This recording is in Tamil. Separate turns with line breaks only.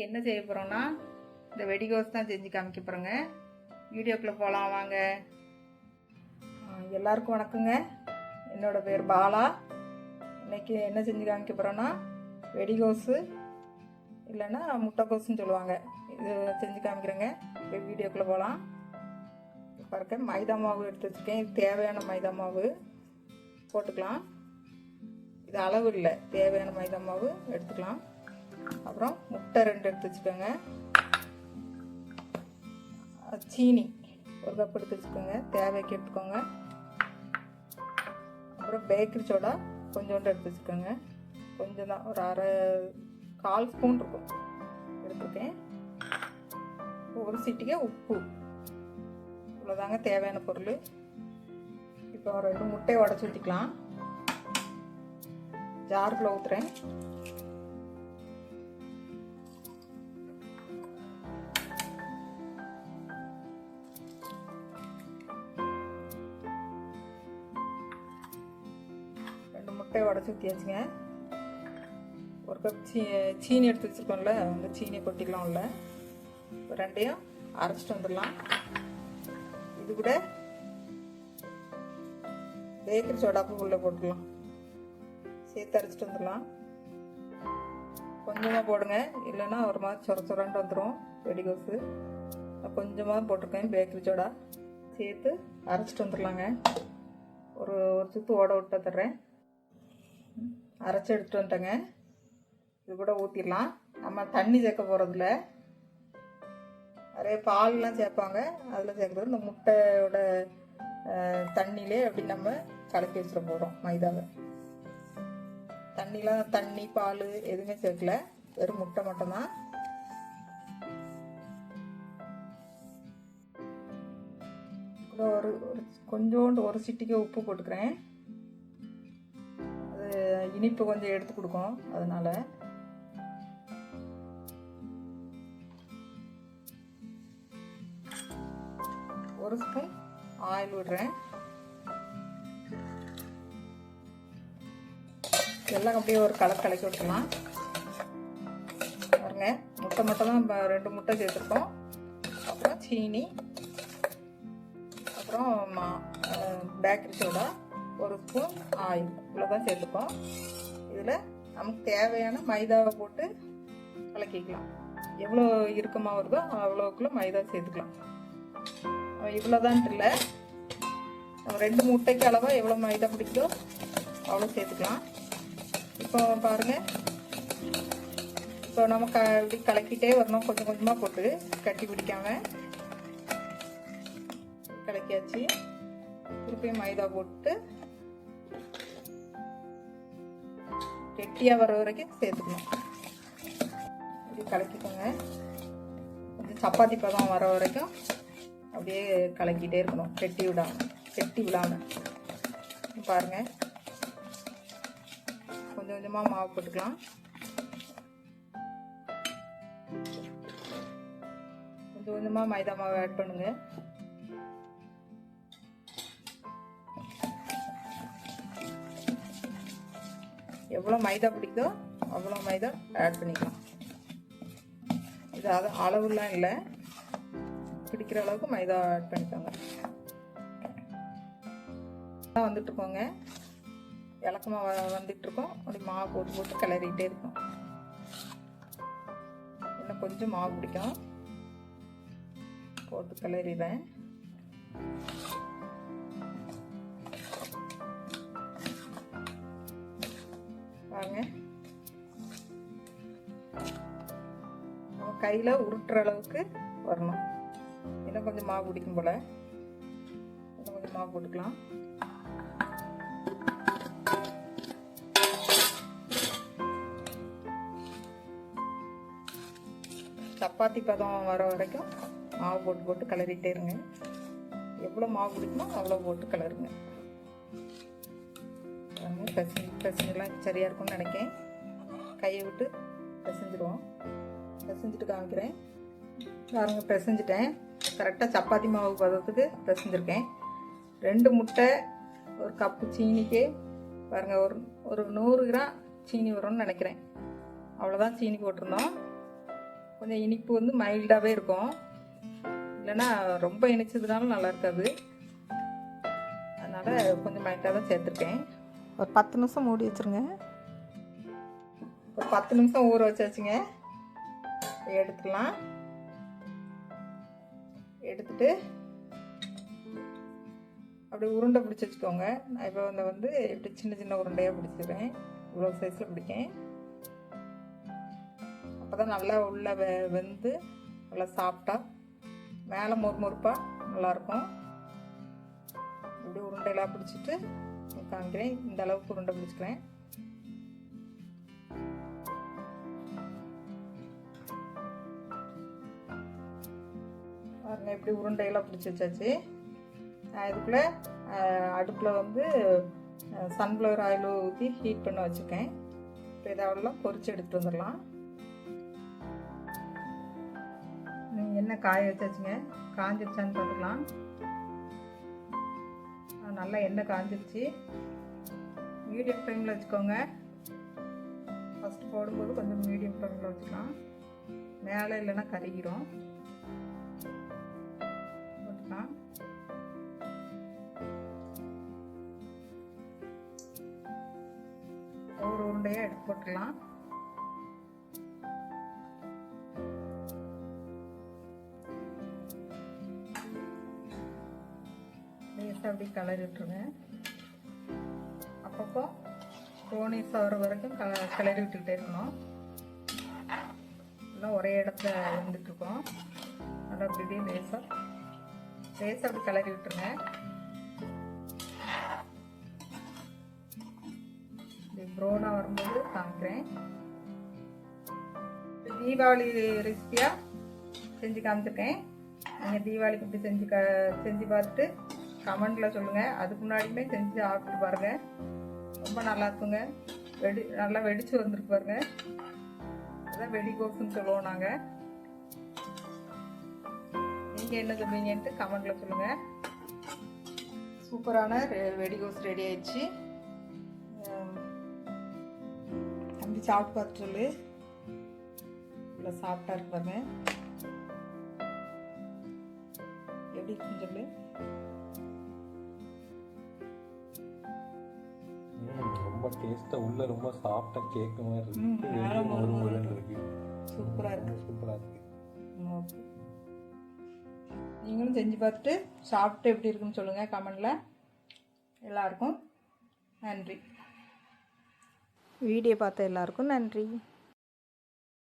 என்ன செய்ய போகிறோம்னா இந்த வெடிகோஸ் தான் செஞ்சு காமிக்க போகிறோங்க வீடியோக்குள்ளே போகலாம் வாங்க. எல்லாருக்கும் வணக்கங்க. என்னோட பேர் பாலா. இன்னைக்கு என்ன செஞ்சு காமிக்க போகிறோன்னா வெடிகோஸு இல்லைன்னா முட்டைக்கோஸுன்னு சொல்லுவாங்க. இது செஞ்சு காமிக்கிறேங்க. இப்போ வீடியோக்குள்ளே போகலாம் பாருங்க மைதா மாவு எடுத்து வச்சுருக்கேன். இது தேவையான மைதா மாவு. போட்டுக்கலாம். இது அளவு இல்லை. தேவையான மைதா மாவு எடுத்துக்கலாம். அப்புறம் முட்டை ரெண்டு எடுத்து வச்சுக்கோங்க. சீனி ஒரு கப் எடுத்து வச்சுக்கோங்க. தேவைக்கு எடுத்துக்கோங்க. அப்புறம் பேக்கரி சோடா கொஞ்சோண்டு எடுத்து வச்சுக்கோங்க. கொஞ்சம் தான் ஒரு அரை கால் ஸ்பூன் இருக்கும். எடுத்துருக்கேன். ஒரு சிட்டிகை உப்பு. இவ்வளோதாங்க தேவையான பொருள். இப்போ ரெண்டு முட்டையை உடச்சி ஊற்றிக்கலாம் ஜாருக்குள்ள ஊற்றுறேன் முட்டையை உடச்சி ஊற்றியாச்சுங்க ஒரு கப் சீ சீனி எடுத்து வச்சுருக்கோம்ல அந்த சீனியை கொட்டிக்கலாம் உள்ள ரெண்டையும் அரைச்சிட்டு வந்துடலாம். இது கூட பேக்கரி சோடாப்பு உள்ளே போட்டுக்கலாம். சேர்த்து அரைச்சிட்டு வந்துடலாம். கொஞ்சமாக போடுங்க. இல்லைன்னா ஒரு மாதிரி சொர சொரண்டு வந்துடும் வெடிகோஸு நான் கொஞ்சமாக போட்டிருக்கேன் பேக்கரி சோடா சேர்த்து அரைச்சிட்டு வந்துடலாங்க. ஒரு ஒரு சுற்று ஓட விட்டு தர்றேன். அரைச்சி எடுத்துகிட்டு வந்துட்டேங்க. இது கூட ஊற்றிடலாம் நம்ம தண்ணி சேர்க்க போகிறதில்ல நிறைய பால்லாம் சேர்ப்பாங்க. அதில் சேர்க்குறது இந்த முட்டையோட தண்ணியிலே அப்படி நம்ம கலக்கி வச்சிட போகிறோம் மைதாவை தண்ணிலாம் தண்ணி பால் எதுவுமே சேர்க்கல. வெறும் முட்டை மட்டும்தான். ஒரு ஒரு கொஞ்சோண்டு ஒரு சிட்டிக்கு உப்பு போட்டுக்கிறேன். இனிப்பு கொஞ்சம் எடுத்து கொடுக்கும் அதனால. ஒரு ஸ்பூன் ஆயில் விடுறேன். எல்லாம் அப்படியே ஒரு கலர் கலக்கி விட்டுலாம் பாருங்க முட்டை மட்டும் தான் இப்போ ரெண்டு முட்டை சேர்த்துருக்கோம். அப்புறம் சீனி அப்புறம் பேக்கரி சோடா ஒரு ஸ்பூன் ஆயில். இவ்வளோதான் சேர்த்துப்போம். இதில் நமக்கு தேவையான மைதாவை போட்டு கலக்கிக்கலாம். எவ்வளோ இறுக்கமாக வருதோ அவ்வளோக்குள்ள மைதா சேர்த்துக்கலாம். இவ்வளோதான் இல்லை நம்ம ரெண்டு முட்டைக்கு அளவாக எவ்வளோ மைதா பிடிக்குதோ அவ்வளோ சேர்த்துக்கலாம். இப்போ பாருங்கள் இப்போ நம்ம க இப்படி கலக்கிட்டே வரணும். கொஞ்சம் கொஞ்சமாக போட்டு கட்டி பிடிக்காம. கலக்கியாச்சு. திருப்பியும் மைதா போட்டு கெட்டியாக வர வரைக்கும் சேர்த்துக்கணும். இப்படி கலக்கிக்கோங்க. கொஞ்சம் சப்பாத்தி பதம் வர வரைக்கும் அப்படியே கலக்கிட்டே இருக்கணும். கெட்டி விடாம கெட்டி விடாம. பாருங்கள் கொஞ்சம் கொஞ்சமாக மாவு போட்டுக்கலாம். கொஞ்சம் கொஞ்சமாக மைதா மாவு ஆட் பண்ணுங்கள் எவ்வளோ மைதா பிடிக்குதோ அவ்வளோ மைதா ஆட் பண்ணிக்கலாம். இது அது அளவுலாம் இல்லை. பிடிக்கிற அளவுக்கு மைதா ஆட் பண்ணிக்கோங்க. வந்துட்டு இருக்கோங்க இலக்கமாக வ வந்துட்டு இருக்கோம் அப்படி மாவு போட்டு போட்டு கிளறிட்டே இருக்கும். இன்னும் கொஞ்சம் மாவு பிடிக்கும். போட்டு கிளறிடுறேன். கையில் உருட்டுற அளவுக்கு வரணும். இன்னும் கொஞ்சம் மாவு பிடிக்கும் போல. இன்னும் கொஞ்சம் மாவு போட்டுக்கலாம். சப்பாத்தி பதம் வர வரைக்கும் மாவு போட்டு போட்டு கிளறிட்டே இருங்க. எவ்வளோ மாவு பிடிக்குமோ அவ்வளோ போட்டு கிளறுங்க. பசங்க பசங்கெல்லாம் சரியாக இருக்கும்னு நினைக்கேன். கையை விட்டு பிசைஞ்சிருவோம். பிசைஞ்சிட்டு காமிக்கிறேன். பாருங்க பிசைஞ்சிட்டேன். கரெக்டாக சப்பாத்தி மாவு பதத்துக்கு பிசைஞ்சிருக்கேன். ரெண்டு முட்டை ஒரு கப்பு சீனிக்கு பாருங்கள் ஒரு ஒரு நூறு கிராம் சீனி வரும்னு நினைக்கிறேன். அவ்வளோதான் சீனி போட்டிருந்தோம். கொஞ்சம் இனிப்பு வந்து மைல்டாகவே இருக்கும். இல்லைன்னா ரொம்ப இனிச்சதுனாலும் நல்லா இருக்காது. அதனால் கொஞ்சம் மைல்டாக தான் சேர்த்துருக்கேன். ஒரு பத்து நிமிஷம் மூடி வச்சுருங்க. ஒரு பத்து நிமிஷம் ஊற வச்சாச்சுங்க. எடுத்துக்கலாம் எடுத்துட்டு அப்படி உருண்டை பிடிச்சி வச்சுக்கோங்க. நான் இப்போ வந்து வந்து இப்படி சின்ன சின்ன உருண்டையாக பிடிச்சிக்கிறேன் இவ்வளோ சைஸில் பிடிக்கேன். அப்போ தான் நல்லா உள்ளே வெ வெந்து நல்லா சாப்பிட்டா மேலே மொறுமொறுப்பாக நல்லாயிருக்கும். இப்படி உருண்டையெல்லாம் பிடிச்சிட்டு காமிக்கிறேன். இந்த அளவுக்கு உருண்டை பிடிச்சிக்கிறேன். பாருங்க இப்படி உருண்டையெல்லாம் பிடிச்சி வச்சாச்சு. இதுக்குள்ளே அடுப்பில் வந்து சன்ஃப்ளவர் ஆயில் ஊற்றி ஹீட் பண்ண வச்சுருக்கேன். இப்போ இதெல்லாம் பொறிச்சு எடுத்துகிட்டு வந்துடலாம். நீங்கள் என்ன காய வச்சாச்சுங்க? காஞ்சிருச்சான்னு பார்த்துக்கலாம். நல்லா எண்ணெய் காஞ்சிருச்சு. மீடியம் ஃப்ளேமில் வச்சுக்கோங்க. ஃபஸ்ட்டு போடும்போது கொஞ்சம் மீடியம் ஃப்ளேமில் வச்சுக்கலாம். மேலே இல்லைன்னா கருகிரும். போட்டுக்கலாம் ஒரு உருண்டையாக எடுத்து போட்டுக்கலாம் லேசாக அப்படி கலர் விட்டுருங்க. அப்பப்போ கோனிஸ் ஆகிற வரைக்கும் க கிளறி விட்டுக்கிட்டே இருக்கணும். எல்லாம் ஒரே இடத்துல இருந்துட்டுருக்கோம் நல்லா திடீர் லேசாக லேசாக அப்படி கலரி விட்டுருங்க. இது ப்ரௌனாக வரும்போது காமிக்கிறேன். தீபாவளி ரெசிபியாக செஞ்சு காமிச்சிருக்கேன். நீங்கள் தீபாவளிக்கு இப்படி செஞ்சு க செஞ்சு பார்த்துட்டு கமெண்டில் சொல்லுங்கள் அதுக்கு முன்னாடியுமே செஞ்சு சாப்பிட்டு பாருங்கள் ரொம்ப நல்லா இருக்குங்க. வெடி நல்லா வெடிச்சு வந்துருக்கு பாருங்க. அதான் வெடிகோசுன்னு சொல்லுவோம் நாங்கள் நீங்கள் என்ன சொல்லுவீங்கன்ட்டு கமெண்டில் சொல்லுங்கள் சூப்பரான வெடிகோஸ் ரெடி ஆயிடுச்சு. தம்பி சாப்பிட்டு பார்த்து சொல்லு. இவ்வளோ சாப்பிட்டா இருப்பாங்க எப்படி இருக்குன்னு சொல்லு.
ரொம்ப டேஸ்டா உள்ள ரொம்ப சாஃப்டா கேக் மாதிரி இருக்கு. இருக்கு.
சூப்பராக இருக்கு.
சூப்பரா இருக்கு.
ஓகே. நீங்களும் செஞ்சு பார்த்துட்டு சாப்பிட்டு எப்படி இருக்குன்னு சொல்லுங்கள் கமெண்டில். எல்லாருக்கும் நன்றி. வீடியோ பார்த்த எல்லாருக்கும் நன்றி.